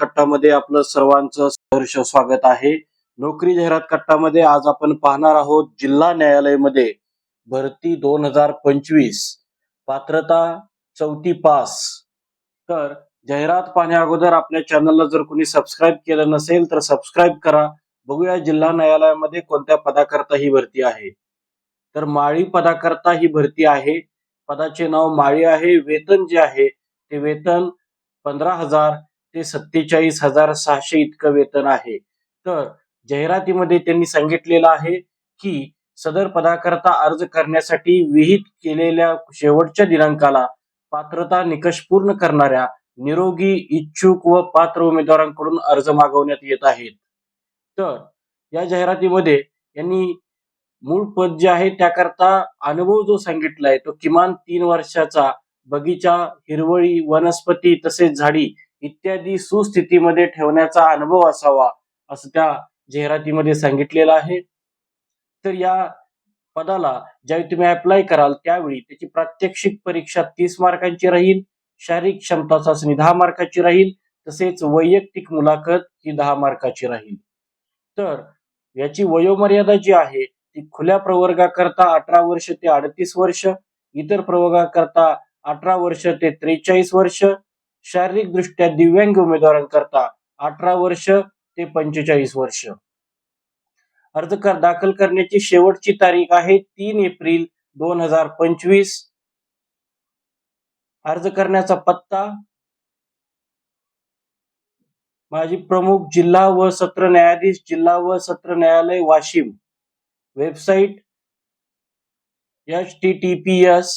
कट्टामध्ये आपलं सर्वांचं सहर्ष स्वागत आहे. नोकरी जाहिरात कट्टामध्ये आज आपण पाहणार आहोत जिल्हा न्यायालयामध्ये भरती दोन हजार पंचवीस पात्रता चौथी पास. तर जाहिरात पाहण्या अगोदर आपल्या चॅनलला जर कोणी सबस्क्राईब केलं नसेल तर सबस्क्राईब करा. बघूया जिल्हा न्यायालयामध्ये कोणत्या पदाकरता ही भरती आहे. तर माळी पदाकरता ही भरती आहे. पदाचे नाव माळी आहे वेतन जे आहे ते वेतन पंधरा हजार ते सत्तेचाळीस हजार सहाशे इतकं वेतन आहे. तर जाहिरातीमध्ये त्यांनी सांगितलेलं आहे की सदर पदाकरता अर्ज करण्यासाठी विहित केलेल्या शेवटच्या दिनांकाला पात्रता निकष पूर्ण करणाऱ्या निरोगी इच्छुक व पात्र उमेदवारांकडून अर्ज मागवण्यात येत आहेत. तर या जाहिरातीमध्ये यांनी मूळ पद जे आहे त्याकरता अनुभव जो सांगितलाय तो किमान तीन वर्षाचा बगीचा हिरवळी वनस्पती तसेच झाडी इत्यादी सुस्थितीमध्ये ठेवण्याचा अनुभव असावा असं त्या जाहिरातीमध्ये सांगितलेलं आहे. तर या पदाला ज्यावेळी तुम्ही अप्लाय कराल त्यावेळी त्याची प्रात्यक्षिक परीक्षा तीस मार्कांची राहील शारीरिक क्षमता चाचणी दहा मार्काची राहील तसेच वैयक्तिक मुलाखत ही दहा मार्काची राहील. तर याची वयोमर्यादा जी आहे ती खुल्या प्रवर्गाकरता अठरा वर्ष ते अडतीस वर्ष इतर प्रवर्गाकरता अठरा वर्ष ते त्रेचाळीस वर्ष शारीरिक दृष्ट्या दिव्यांग उमेदवारांकरता अठरा वर्ष ते पंचेचाळीस वर्ष. अर्ज कर दाखल करण्याची शेवटची तारीख आहे तीन एप्रिल दोन हजार पंचवीस. अर्ज करण्याचा पत्ता माजी प्रमुख जिल्हा व सत्र न्यायाधीश जिल्हा व सत्र न्यायालय Washim. Website H T T P S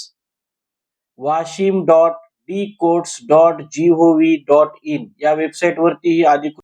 Washim dot D courts dot G O V dot in या वेबसाईट वरती ही अधिकृत